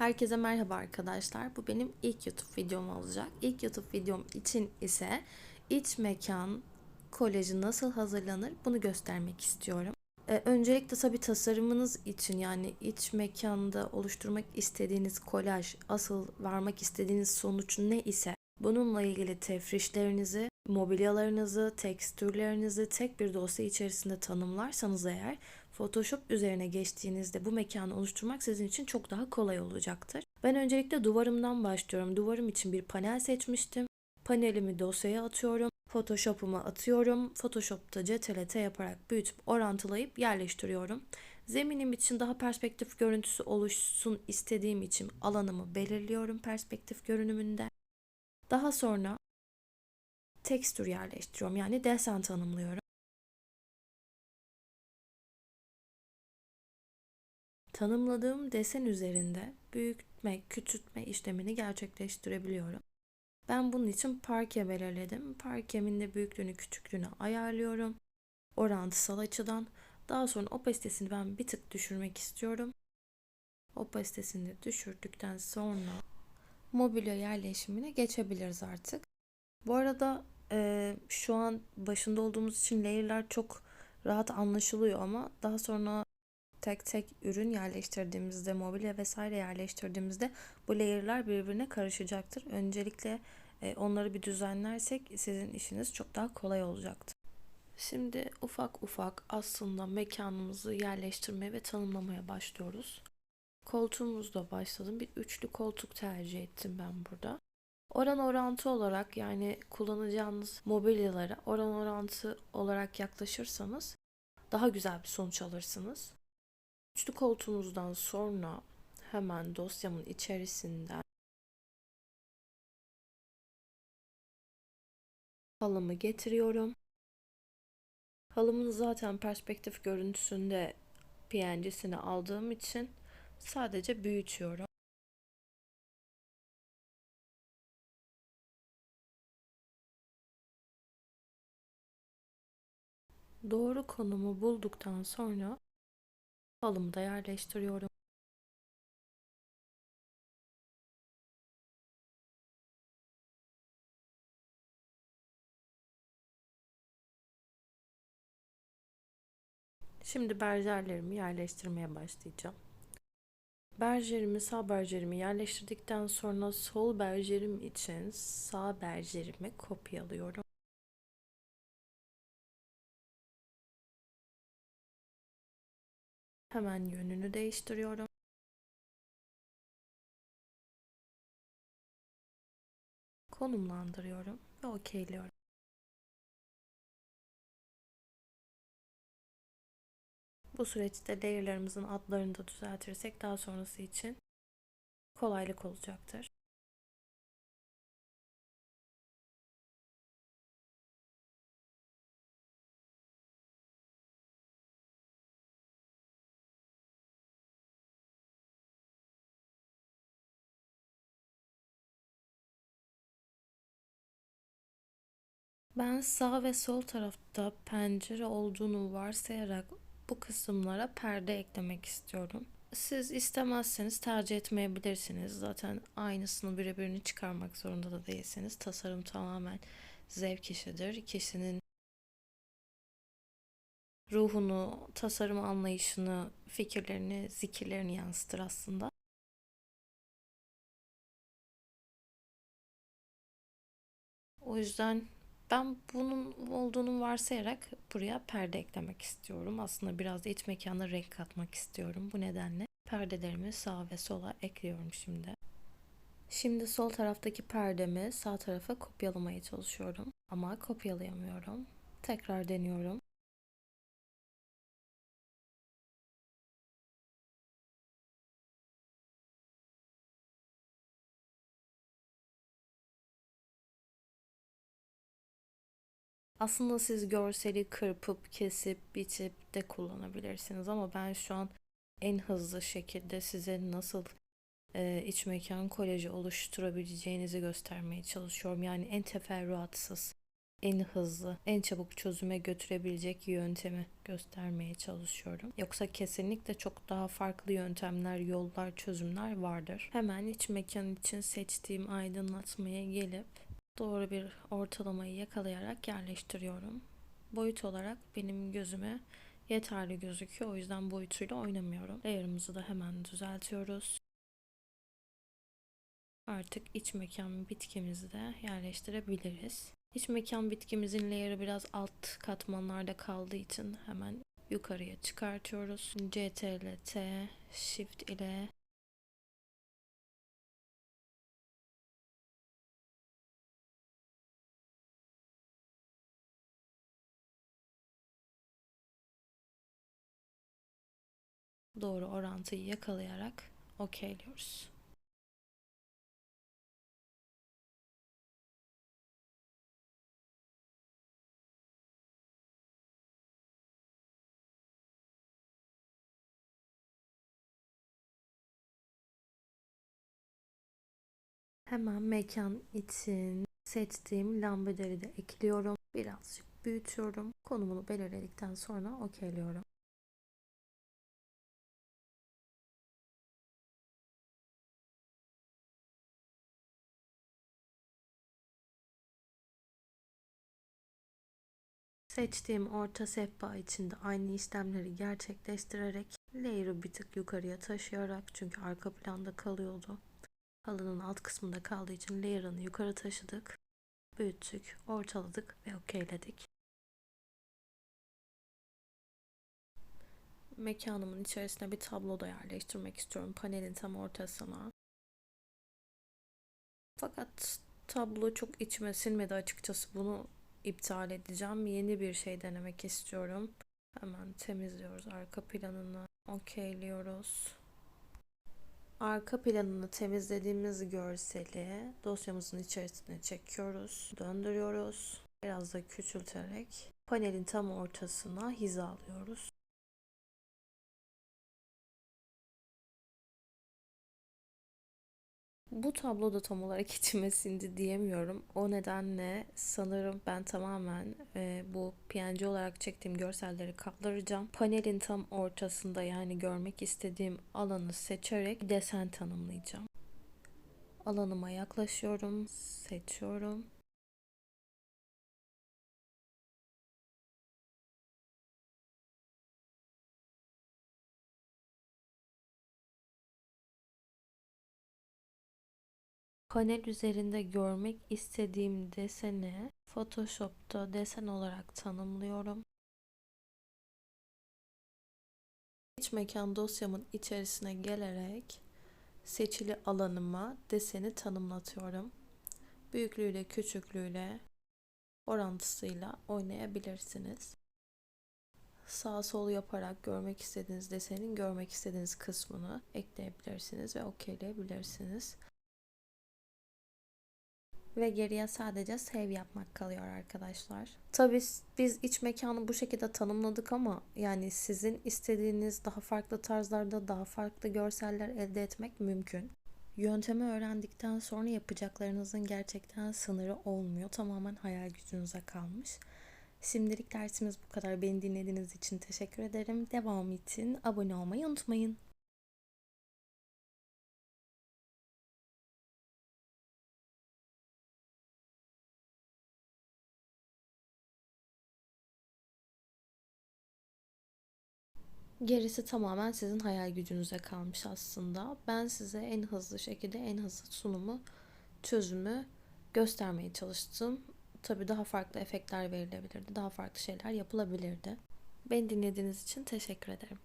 Herkese merhaba arkadaşlar. Bu benim ilk YouTube videom olacak. İlk YouTube videom için ise iç mekan kolajı nasıl hazırlanır bunu göstermek istiyorum. Ee, öncelikle tabii tasarımınız için yani iç mekanda oluşturmak istediğiniz kolaj, asıl varmak istediğiniz sonuç ne ise bununla ilgili tefrişlerinizi, mobilyalarınızı, tekstürlerinizi tek bir dosya içerisinde tanımlarsanız eğer Photoshop üzerine geçtiğinizde bu mekanı oluşturmak sizin için çok daha kolay olacaktır. Ben öncelikle duvarımdan başlıyorum. Duvarım için bir panel seçmiştim. Panelimi dosyaya atıyorum. Photoshop'uma atıyorum. Photoshop'ta CTRL-T yaparak büyütüp orantılayıp yerleştiriyorum. Zeminim için daha perspektif görüntüsü oluşsun istediğim için alanımı belirliyorum perspektif görünümünde. Daha sonra tekstür yerleştiriyorum. Yani desen tanımlıyorum. Tanımladığım desen üzerinde büyütme, küçültme işlemini gerçekleştirebiliyorum. Ben bunun için parke belirledim. Parkemin de büyüklüğünü, küçüklüğünü ayarlıyorum. Orantısal açıdan. Daha sonra opasitesini ben bir tık düşürmek istiyorum. Opasitesini düşürdükten sonra mobilya yerleşimine geçebiliriz artık. Bu arada e, şu an başında olduğumuz için layer'lar çok rahat anlaşılıyor ama daha sonra tek tek ürün yerleştirdiğimizde, mobilya vesaire yerleştirdiğimizde bu layer'lar birbirine karışacaktır. Öncelikle e, onları bir düzenlersek sizin işiniz çok daha kolay olacaktır. Şimdi ufak ufak aslında mekanımızı yerleştirmeye ve tanımlamaya başlıyoruz. Koltuğumuzda başladım. Bir üçlü koltuk tercih ettim ben burada. Oran orantı olarak yani kullanacağınız mobilyalara oran orantı olarak yaklaşırsanız daha güzel bir sonuç alırsınız. Üçlü koltuğumuzdan sonra hemen dosyamın içerisinden halımı getiriyorum. Halımın zaten perspektif görüntüsünde PNG'sini aldığım için sadece büyütüyorum. Doğru konumu bulduktan sonra halımı da yerleştiriyorum. Şimdi berjerlerimi yerleştirmeye başlayacağım. Berjerimi, sağ berjerimi yerleştirdikten sonra sol berjerim için sağ berjerimi kopyalıyorum. Hemen yönünü değiştiriyorum. Konumlandırıyorum ve okeyliyorum. Bu süreçte layer'larımızın adlarını da düzeltirsek daha sonrası için kolaylık olacaktır. Ben sağ ve sol tarafta pencere olduğunu varsayarak bu kısımlara perde eklemek istiyorum. Siz istemezseniz tercih etmeyebilirsiniz. Zaten aynısını birebirini çıkarmak zorunda da değilsiniz. Tasarım tamamen zevk işidir. Kişinin ruhunu, tasarım anlayışını, fikirlerini, zikirlerini yansıtır aslında. O yüzden ben bunun olduğunu varsayarak buraya perde eklemek istiyorum. Aslında biraz da iç mekana renk katmak istiyorum. Bu nedenle perdelerimi sağa ve sola ekliyorum şimdi. Şimdi sol taraftaki perdemi sağ tarafa kopyalamaya çalışıyorum. Ama kopyalayamıyorum. Tekrar deniyorum. Aslında siz görseli kırpıp, kesip, biçip de kullanabilirsiniz ama ben şu an en hızlı şekilde size nasıl e, iç mekan kolajı oluşturabileceğinizi göstermeye çalışıyorum. Yani en teferruatsız, en hızlı, en çabuk çözüme götürebilecek yöntemi göstermeye çalışıyorum. Yoksa kesinlikle çok daha farklı yöntemler, yollar, çözümler vardır. Hemen iç mekan için seçtiğim aydınlatmaya gelip doğru bir ortalamayı yakalayarak yerleştiriyorum. Boyut olarak benim gözüme yeterli gözüküyor. O yüzden boyutuyla oynamıyorum. Layer'ımızı da hemen düzeltiyoruz. Artık iç mekan bitkimizi de yerleştirebiliriz. İç mekan bitkimizin layer'ı biraz alt katmanlarda kaldığı için hemen yukarıya çıkartıyoruz. CTRL T, Shift ile doğru orantıyı yakalayarak okeyliyoruz. Hemen mekan için seçtiğim lambaları da ekliyorum. Birazcık büyütüyorum. Konumunu belirledikten sonra okeyliyorum. Seçtiğim orta sehpa içinde aynı işlemleri gerçekleştirerek layer'ı bir tık yukarıya taşıyarak çünkü arka planda kalıyordu. Halının alt kısmında kaldığı için layer'ını yukarı taşıdık. Büyüttük, ortaladık ve okeyledik. Mekanımın içerisine bir tablo da yerleştirmek istiyorum panelin tam ortasına. Fakat tablo çok içime sinmedi açıkçası. Bunu iptal edeceğim. Yeni bir şey denemek istiyorum. Hemen temizliyoruz arka planını. Okeyliyoruz. Arka planını temizlediğimiz görseli dosyamızın içerisine çekiyoruz. Döndürüyoruz. Biraz da küçülterek panelin tam ortasına hizalıyoruz. Bu tablo da tam olarak içime sindi diyemiyorum. O nedenle sanırım ben tamamen e, bu PNG olarak çektiğim görselleri kaldıracağım. Panelin tam ortasında yani görmek istediğim alanı seçerek desen tanımlayacağım. Alanıma yaklaşıyorum, seçiyorum. Panel üzerinde görmek istediğim deseni Photoshop'ta desen olarak tanımlıyorum. İç mekan dosyamın içerisine gelerek seçili alanıma deseni tanımlatıyorum. Büyüklüğüyle küçüklüğüyle orantısıyla oynayabilirsiniz. Sağ sol yaparak görmek istediğiniz desenin görmek istediğiniz kısmını ekleyebilirsiniz ve okeyleyebilirsiniz. Ve geriye sadece save yapmak kalıyor arkadaşlar. Tabii biz iç mekanı bu şekilde tanımladık ama yani sizin istediğiniz daha farklı tarzlarda daha farklı görseller elde etmek mümkün. Yöntemi öğrendikten sonra yapacaklarınızın gerçekten sınırı olmuyor. Tamamen hayal gücünüze kalmış. Şimdilik dersimiz bu kadar. Beni dinlediğiniz için teşekkür ederim. Devam için abone olmayı unutmayın. Gerisi tamamen sizin hayal gücünüze kalmış aslında. Ben size en hızlı şekilde en hızlı sunumu, çözümü göstermeye çalıştım. Tabii daha farklı efektler verilebilirdi, daha farklı şeyler yapılabilirdi. Beni dinlediğiniz için teşekkür ederim.